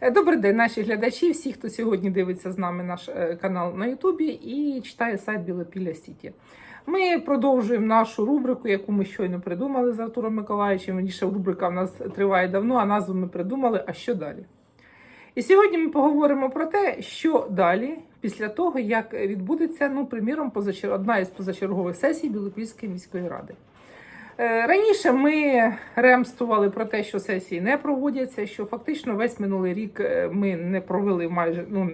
Е, Добрий день, наші глядачі, всі, хто сьогодні дивиться з нами наш е, канал на Ютубі і читає сайт Білопілля Сіті. Ми продовжуємо нашу рубрику, яку ми щойно придумали з Артуром Миколаївичем. Раніше рубрика в нас триває давно, а назву ми придумали. А що далі? І сьогодні ми поговоримо про те, що далі, після того, як відбудеться, ну, приміром, позачер... одна із позачергових сесій Білопільської міської ради. Е, Раніше ми ремствували про те, що сесії не проводяться, що фактично весь минулий рік е, ми не провели майже ну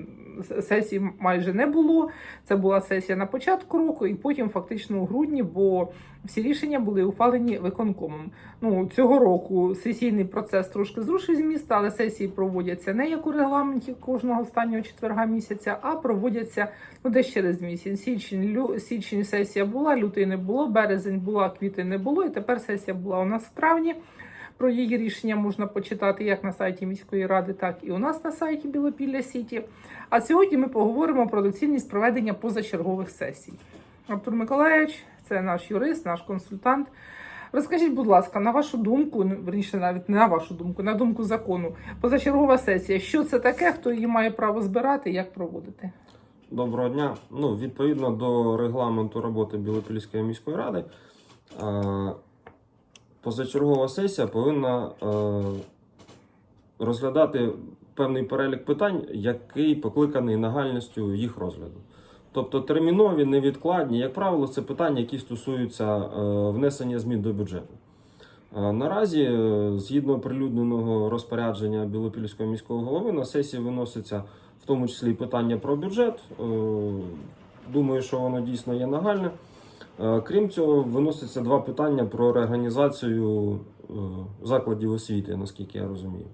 сесії майже не було. Це була сесія на початку року, і потім фактично у грудні, бо всі рішення були ухвалені виконкомом. Ну цього року сесійний процес трошки зрушив з міста, але сесії проводяться не як у регламенті кожного останнього четверга місяця, а проводяться ну десь через місяць. Січень, лю, січень сесія була, лютий не було, березень була, квітень не було. І тепер сесія була у нас в травні. Про її рішення можна почитати як на сайті міської ради, так і у нас на сайті Білопілля Сіті. А сьогодні ми поговоримо про доцільність проведення позачергових сесій. Артур Миколаївич, це наш юрист, наш консультант. Розкажіть, будь ласка, на вашу думку, ну, верніше, навіть не на вашу думку, на думку закону, позачергова сесія. Що це таке? Хто її має право збирати, як проводити? Доброго дня. Ну, відповідно до регламенту роботи Білопільської міської ради, е, позачергова сесія повинна е, розглядати певний перелік питань, який покликаний нагальністю їх розгляду. Тобто термінові, невідкладні, як правило, це питання, які стосуються е, внесення змін до бюджету. Е, Наразі, згідно прилюдненого розпорядження Білопільського міського голови, на сесії виноситься в тому числі питання про бюджет. Думаю, що воно дійсно є нагальне. Е, Крім цього, виносяться два питання про реорганізацію е, закладів освіти, наскільки я розумію.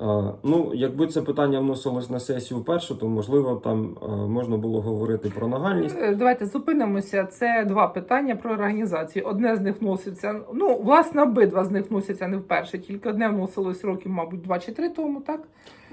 Е, Ну, якби це питання вносилось на сесію вперше, то можливо там можна було говорити про нагальність. Давайте зупинимося. Це два питання про організацію. Одне з них вноситься. Ну, власне, обидва з них вносяться не вперше, тільки одне вносилось років, мабуть, два чи три тому, так?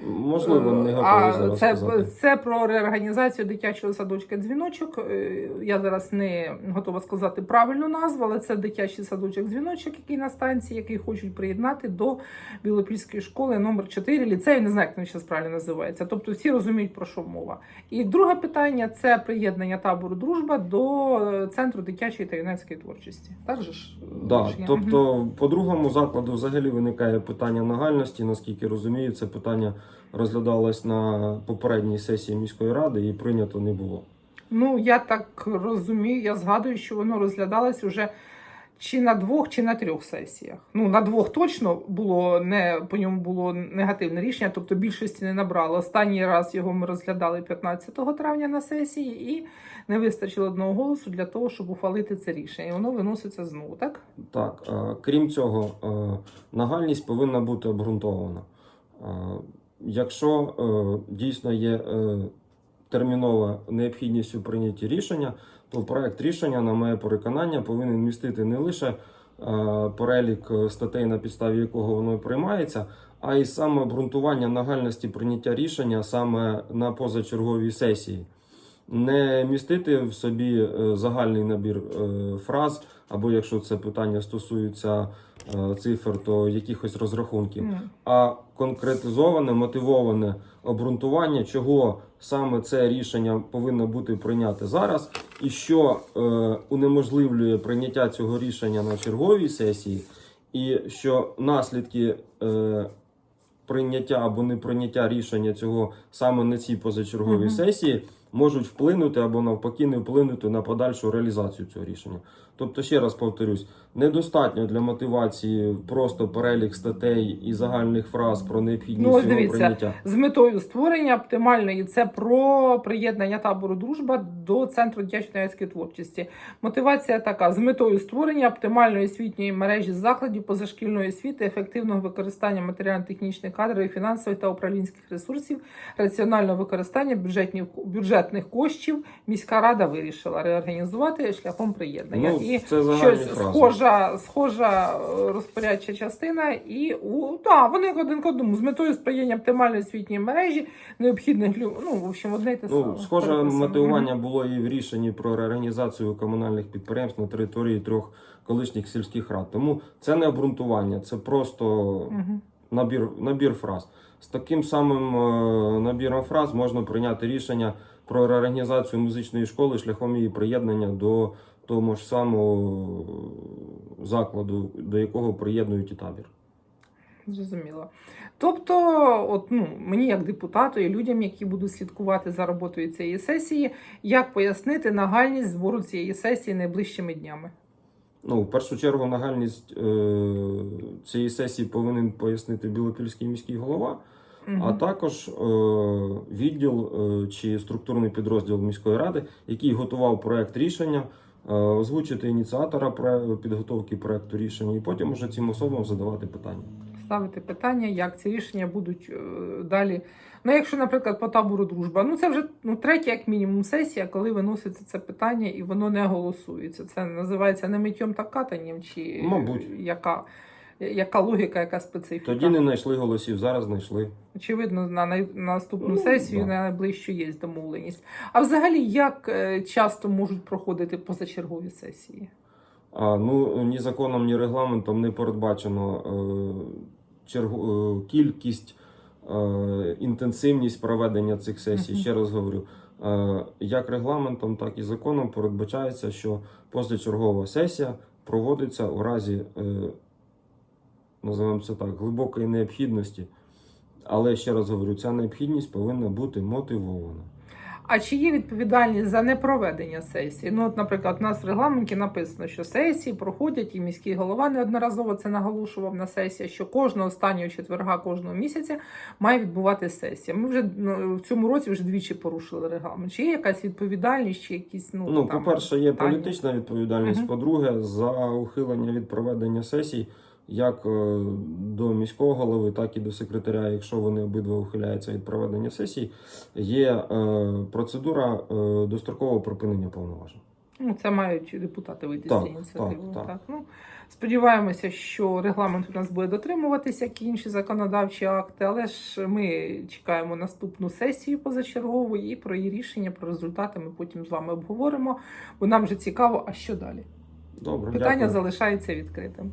Можливо, не готовий а зараз це, сказати. це про реорганізацію дитячого садочка дзвіночок. Е, Я зараз не готова сказати правильну назву, але це дитячий садочок дзвіночок, який на станції, який хочуть приєднати до Білопільської школи номер 4 ліцею. Не знаю, як він зараз правильно називається. Тобто всі розуміють про що мова. І друге питання це приєднання табору дружба до е, центру дитячої та юнацької творчості. Так же ж Да? Тобто, по другому закладу взагалі виникає питання нагальності. Наскільки розумію, це питання розглядалось на попередній сесії міської ради і прийнято не було. Ну, я так розумію, я згадую, що воно розглядалось уже чи на двох, чи на трьох сесіях. Ну, на двох точно було не по ньому було негативне рішення, тобто більшості не набрало. Останній раз його ми розглядали 15 травня на сесії, і не вистачило одного голосу для того, щоб ухвалити це рішення. І воно виноситься знову, так? Так, е, крім цього, е, нагальність повинна бути обґрунтована. Якщо е, дійсно є е, термінова необхідність у прийнятті рішення, то проект рішення, на моє переконання, повинен містити не лише е, перелік статей, на підставі якого воно приймається, а й саме обґрунтування нагальності прийняття рішення саме на позачерговій сесії. Не містити в собі е, загальний набір е, фраз, або якщо це питання стосується е, цифр, то якихось розрахунків, М. а конкретизоване, мотивоване обґрунтування, чого саме це рішення повинно бути прийняте зараз, і що е, унеможливлює прийняття цього рішення на черговій сесії, і що наслідки е, прийняття або неприйняття рішення цього саме на цій позачерговій Мгм. сесії можуть вплинути або навпаки не вплинути на подальшу реалізацію цього рішення. Тобто, ще раз повторюсь, недостатньо для мотивації просто перелік статей і загальних фраз про необхідність Ну, його дивіться, прийняття. з метою створення оптимальної це про приєднання табору дружба до центру юнацької творчості. Мотивація така: з метою створення оптимальної освітньої мережі закладів позашкільної освіти, ефективного використання матеріально-технічних кадрових, фінансових та управлінських ресурсів, раціонального використання бюджетних бюджетних коштів. Міська рада вирішила реорганізувати шляхом приєднання. Ну, і це щось схожа, схожа е, розпорядча частина, і у та вони один к одному з метою сприяння оптимальної освітньої мережі необхідних лю- ну, в общем, одне й те саме. Ну, схоже переписано. мотивування було і в рішенні про реорганізацію комунальних підприємств на території трьох колишніх сільських рад. Тому це не обґрунтування, це просто Мгм. набір, набір фраз. З таким самим е, набіром фраз можна прийняти рішення про реорганізацію музичної школи шляхом її приєднання до того ж самого закладу, до якого приєднують і табір. Зрозуміло. Тобто, от, ну, мені як депутату і людям, які будуть слідкувати за роботою цієї сесії, як пояснити нагальність збору цієї сесії найближчими днями? Ну, в першу чергу, нагальність е, цієї сесії повинен пояснити Білопільський міський голова, Мгм. а також е, відділ е, чи структурний підрозділ міської ради, який готував проект рішення, е, озвучити ініціатора підготовки проекту рішення, і потім уже цим особам задавати питання. ставити питання, як ці рішення будуть далі. Ну, якщо, наприклад, по табору дружба, ну це вже ну, третя, як мінімум, сесія, коли виноситься це питання і воно не голосується. Це називається не миттєм та катанням, чи Мабуть. яка, яка логіка, яка специфіка. Тоді не знайшли голосів, зараз знайшли. Очевидно, на най- на наступну Ну, сесію да. на найближчу є домовленість. А взагалі, як е, часто можуть проходити позачергові сесії? А, ну, ні законом, ні регламентом не передбачено е, чергу, е, кількість, е, інтенсивність проведення цих сесій. Мгм. Ще раз говорю, е, як регламентом, так і законом передбачається, що позачергова сесія проводиться у разі, е, називаємо це так, глибокої необхідності. Але ще раз говорю, ця необхідність повинна бути мотивована. А чи є відповідальність за непроведення сесії? Ну, от, наприклад, у нас в регламенті написано, що сесії проходять, і міський голова неодноразово це наголошував на сесії, що кожного останнього четверга кожного місяця має відбувати сесія. Ми вже ну, в цьому році вже двічі порушили регламент. Чи є якась відповідальність, чи якісь ну, Ну, там, по-перше, є питання? політична відповідальність. Мгм. По-друге, за ухилення від проведення сесій, як е, до міського голови, так і до секретаря, якщо вони обидва ухиляються від проведення сесій, є е, процедура е, дострокового припинення повноважень. Ну, це мають депутати вийти Так, з цією ініціативою. так, так. Ну, сподіваємося, що регламент у нас буде дотримуватися, як і інші законодавчі акти, але ж ми чекаємо наступну сесію позачергову і про її рішення, про результати ми потім з вами обговоримо, бо нам вже цікаво, а що далі? Добре, Питання дякую. залишається відкритим.